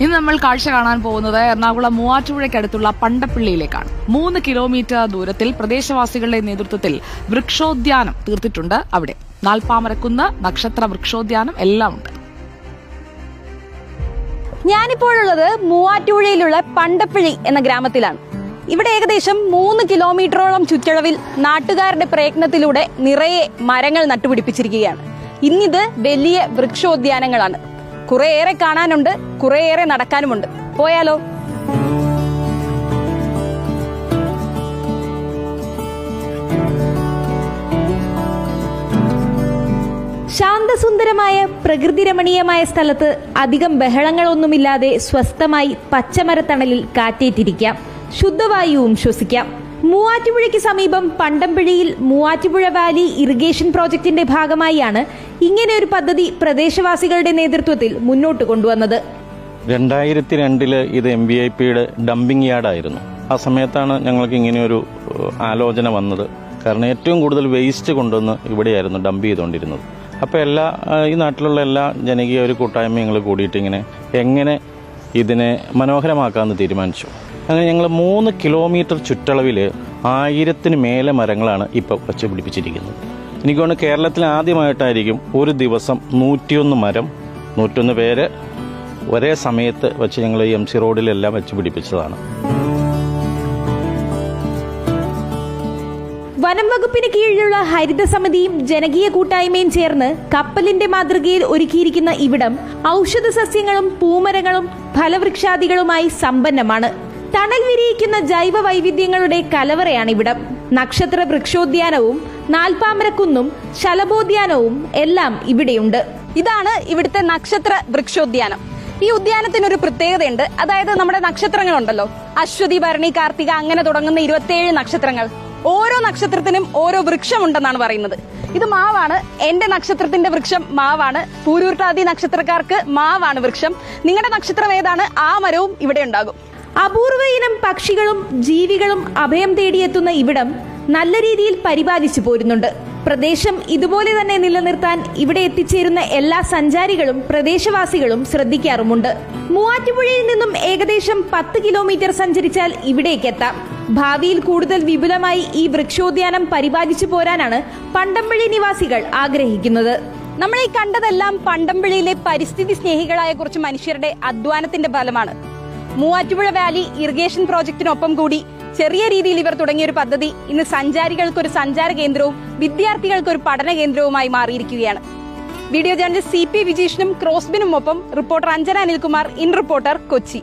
ഇന്ന് നമ്മൾ കാഴ്ച കാണാൻ പോകുന്നത് എറണാകുളം മൂവാറ്റുപുഴയ്ക്കടുത്തുള്ള പണ്ടപ്പള്ളിയിലേക്കാണ്. മൂന്ന് കിലോമീറ്റർ ദൂരത്തിൽ പ്രദേശവാസികളുടെ നേതൃത്വത്തിൽ വൃക്ഷോദ്യാനം തീർത്തിട്ടുണ്ട് അവിടെ. നാൽപ്പാമരക്കുന്ന് നക്ഷത്ര വൃക്ഷോദ്യാനം എല്ലാം ഉണ്ട്. ഞാനിപ്പോഴുള്ളത് മൂവാറ്റുപുഴയിലുള്ള പണ്ടപ്പിഴി എന്ന ഗ്രാമത്തിലാണ്. ഇവിടെ ഏകദേശം മൂന്ന് കിലോമീറ്ററോളം ചുറ്റളവിൽ നാട്ടുകാരുടെ പ്രയത്നത്തിലൂടെ നിറയെ മരങ്ങൾ നട്ടുപിടിപ്പിച്ചിരിക്കുകയാണ്. ഇന്നിത് വലിയ വൃക്ഷോദ്യാനങ്ങളാണ്. കുറേയേറെ കാണാനുണ്ട് കുറേയേറെ നടക്കാനുമുണ്ട്. പോയാലോ? ശാന്തസുന്ദരമായ പ്രകൃതി രമണീയമായ സ്ഥലത്ത് അധികം ബഹളങ്ങളൊന്നുമില്ലാതെ സ്വസ്ഥമായി പച്ചമരത്തണലിൽ കാറ്റേറ്റിരിക്കാം. ശുദ്ധവായുവും ശ്വസിക്കാം. മൂവാറ്റുപുഴയ്ക്ക് സമീപം പണ്ടംപിഴിയിൽ മൂവാറ്റുപുഴ വാലി ഇറിഗേഷൻ പ്രോജക്റ്റിന്റെ ഭാഗമായാണ് ഇങ്ങനെ ഒരു പദ്ധതി പ്രദേശവാസികളുടെ നേതൃത്വത്തിൽ മുന്നോട്ട് കൊണ്ടുവന്നത്. രണ്ടായിരത്തി രണ്ടിൽ ഇത് എം ബി ഐ പിയുടെ ഡംപിംഗ് യാർഡായിരുന്നു ആ സമയത്താണ് ഞങ്ങൾക്ക് ഇങ്ങനെയൊരു ആലോചന വന്നത്. കാരണം ഏറ്റവും കൂടുതൽ വേസ്റ്റ് കൊണ്ടുവന്ന് ഇവിടെയായിരുന്നു ഡംപ് ചെയ്തുകൊണ്ടിരുന്നത് അപ്പോൾ എല്ലാ ഈ നാട്ടിലുള്ള എല്ലാ ജനകീയ ഒരു കൂട്ടായ്മയും ഞങ്ങൾ കൂടിയിട്ട് ഇങ്ങനെ എങ്ങനെ ഇതിനെ മനോഹരമാക്കാമെന്ന് തീരുമാനിച്ചു. അങ്ങനെ ഞങ്ങൾ മൂന്ന് കിലോമീറ്റർ ചുറ്റളവിൽ ആയിരത്തിന് മേലെ മരങ്ങളാണ് ഇപ്പോൾ വച്ച് പിടിപ്പിച്ചിരിക്കുന്നത്. എനിക്ക് തോന്നുന്നു കേരളത്തിൽ ആദ്യമായിട്ടായിരിക്കും ഒരു ദിവസം നൂറ്റിയൊന്ന് മരം നൂറ്റൊന്ന് പേര് ഒരേ സമയത്ത് വെച്ച് ഞങ്ങൾ എം സി റോഡിലെല്ലാം വെച്ച് പിടിപ്പിച്ചതാണ്. വനം വകുപ്പിന് കീഴിലുള്ള ഹരിത സമിതിയും ജനകീയ കൂട്ടായ്മയും ചേർന്ന് കപ്പലിന്റെ മാതൃകയിൽ ഒരുക്കിയിരിക്കുന്ന ഇവിടം ഔഷധ സസ്യങ്ങളും പൂമരങ്ങളും ഫലവൃക്ഷാദികളുമായി സമ്പന്നമാണ്. തണൽ വിരിയിക്കുന്ന ജൈവ വൈവിധ്യങ്ങളുടെ കലവറയാണ് ഇവിടം നക്ഷത്ര വൃക്ഷോദ്യാനവും നാൽപ്പാമരക്കുന്നും ശലഭോദ്യാനവും എല്ലാം ഇവിടെയുണ്ട്. ഇതാണ് ഇവിടുത്തെ നക്ഷത്ര വൃക്ഷോദ്യാനം. ഈ ഉദ്യാനത്തിന് ഒരു പ്രത്യേകതയുണ്ട്. അതായത് നമ്മുടെ നക്ഷത്രങ്ങളുണ്ടല്ലോ. അശ്വതി ഭരണി കാർത്തിക അങ്ങനെ തുടങ്ങുന്ന ഇരുപത്തിയേഴ് നക്ഷത്രങ്ങൾ. ഓരോ നക്ഷത്രത്തിനും ഓരോ വൃക്ഷമുണ്ടെന്നാണ് പറയുന്നത്. ഇത് മാവാണ്. എന്റെ നക്ഷത്രത്തിന്റെ വൃക്ഷം മാവാണ്. പൂരൂർട്ടാദി നക്ഷത്രക്കാർക്ക് മാവാണ് വൃക്ഷം. നിങ്ങളുടെ നക്ഷത്രം ഏതാണ്? ആ മരവും ഇവിടെ ഉണ്ടാകും. അപൂർവ ഇനം പക്ഷികളും ജീവികളും അഭയം തേടിയെത്തുന്ന ഇവിടം നല്ല രീതിയിൽ പരിപാലിച്ചു പോരുന്നുണ്ട്. പ്രദേശം ഇതുപോലെ തന്നെ നിലനിർത്താൻ ഇവിടെ എത്തിച്ചേരുന്ന എല്ലാ സഞ്ചാരികളും പ്രദേശവാസികളും ശ്രദ്ധിക്കാറുമുണ്ട്. മൂവാറ്റുപുഴയിൽ നിന്നും ഏകദേശം പത്ത് കിലോമീറ്റർ സഞ്ചരിച്ചാൽ ഇവിടേക്ക് എത്താം. ഭാവിയിൽ കൂടുതൽ വിപുലമായി ഈ വൃക്ഷോദ്യാനം പരിപാലിച്ചു പോരാനാണ് പണ്ടമ്പഴി നിവാസികൾ ആഗ്രഹിക്കുന്നത്. നമ്മൾ ഈ കണ്ടതെല്ലാം പണ്ടമ്പഴിയിലെ പരിസ്ഥിതി സ്നേഹികളായ കുറച്ച് മനുഷ്യരുടെ അധ്വാനത്തിന്റെ ഫലമാണ്. മൂവാറ്റുപുഴ വാലി ഇറിഗേഷൻ പ്രോജക്റ്റിനൊപ്പം കൂടി ചെറിയ രീതിയിൽ ഇവർ തുടങ്ങിയ ഒരു പദ്ധതി ഇന്ന് സഞ്ചാരികൾക്ക് ഒരു സഞ്ചാര കേന്ദ്രവും വിദ്യാർത്ഥികൾക്ക് ഒരു പഠന കേന്ദ്രവുമായി മാറിയിരിക്കുകയാണ്. വീഡിയോ ജേർണലിസ്റ്റ് സി പി വിജീഷിനും ക്രോസ്ബിനും ഒപ്പം reporter Anjana Anilkumar in reporter Kochi.